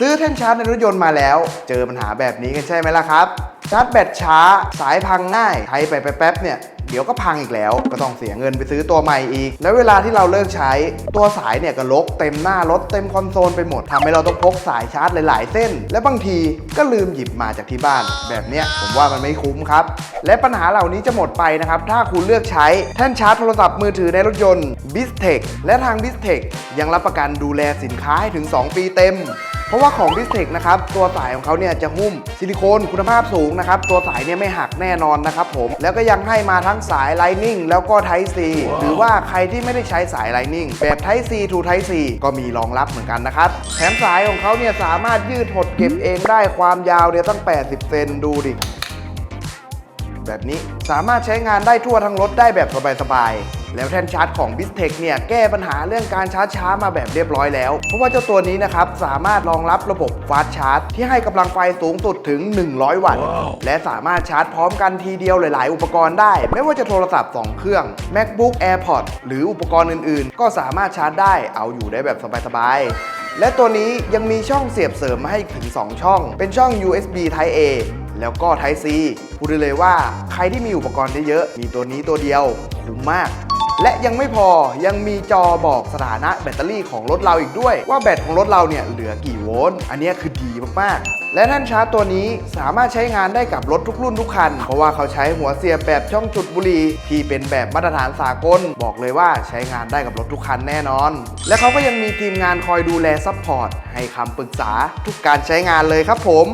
ซื้อแท่นชาร์จในรถยนต์มาแล้ว เจอปัญหาแบบนี้กันใช่ไหมล่ะครับ ชาร์จแบตช้าสายพังง่ายใช้ไปแป๊บเนี่ยเดี๋ยวก็พังอีกแล้ว ก็ต้องเสียเงินไปซื้อตัวใหม่อีก แล้วเวลาที่เราเลิกใช้ตัวสายเนี่ยก็ลกเต็มหน้ารถเต็มคอนโซลไปหมดทำให้เราต้องพกสายชาร์จหลาย ๆ เส้น และบางทีก็ลืมหยิบมาจากที่บ้าน แบบเนี้ยผมว่ามันไม่คุ้มครับ และปัญหาเหล่านี้จะหมดไปนะครับ ถ้าคุณเลือกใช้แท่นชาร์จโทรศัพท์มือถือในรถยนต์ b i s t e c h และทาง b i s t e c h ยังรับประกันดูแลสินค้าให้ถึง 2 ปีเต็ม ราะว่าของ b i s t e c h นะครับตัวสายของเขาเนี่ยจะหุ้มซิลิโคนคุณภาพสูงนะครับตัวสายเนี่ยไม่หักแน่นอนนะครับผมแล้วก็ยังให้มาทั้งสาย Lightning แล้วก็ Type C หรือว่าใครที่ไม่ได้ใช้สาย Lightning แบบ Type C to Type C ก็มีรองรับเหมือนกันนะครับแถมสายของเขาเนี่ยสามารถยืดหดเก็บเองได้ความยาวเนี่ยตั้ง 80 เซนดูดิ แบบนี้สามารถใช้งานได้ทั่วทั้งรถได้แบบสบายๆ แล้วแท่นชาร์จของ b i s t e c h เนี่ยแก้ปัญหาเรื่องการชาร์จช้ามาแบบเรียบร้อยแล้ว เพราะว่าเจ้าตัวนี้นะครับสามารถรองรับระบบฟาสชาร์จที่ให้กำลังไฟสูงสุดถึง 100 วัตต์ และสามารถชาร์จพร้อมกันทีเดียวหลาย ๆ อุปกรณ์ได้ ไม่ว่าจะโทรศัพท์ 2 เครื่อง MacBook AirPods หรืออุปกรณ์อื่น ๆ ก็สามารถชาร์จได้เอาอยู่ได้แบบสบายๆและตัวนี้ยังมีช่องเสียบเสริมมาให้อีกถึง 2 ช่อง เป็นช่อง USB Type A แล้วก็ Type C พูดได้เลยว่าใครที่มีอุปกรณ์เยอะๆมีตัวนี้ตัวเดียวคุ้มมากและยังไม่พอยังมีจอบอกสถานะแบตเตอรี่ของรถเราอีกด้วย ว่าแบตของรถเราเนี่ยเหลือกี่โวลต์อันนี้คือดีมากๆ และท่านชาร์จตัวนี้สามารถใช้งานได้กับรถทุกรุ่นทุกคัน เพราะว่าเขาใช้หัวเสียบแบบช่องจุดบุหรี่ที่เป็นแบบมาตรฐานสากล บอกเลยว่าใช้งานได้กับรถทุกคันแน่นอน และเขาก็ยังมีทีมงานคอยดูแลซัพพอร์ตให้คำปรึกษาทุกการใช้งานเลยครับผม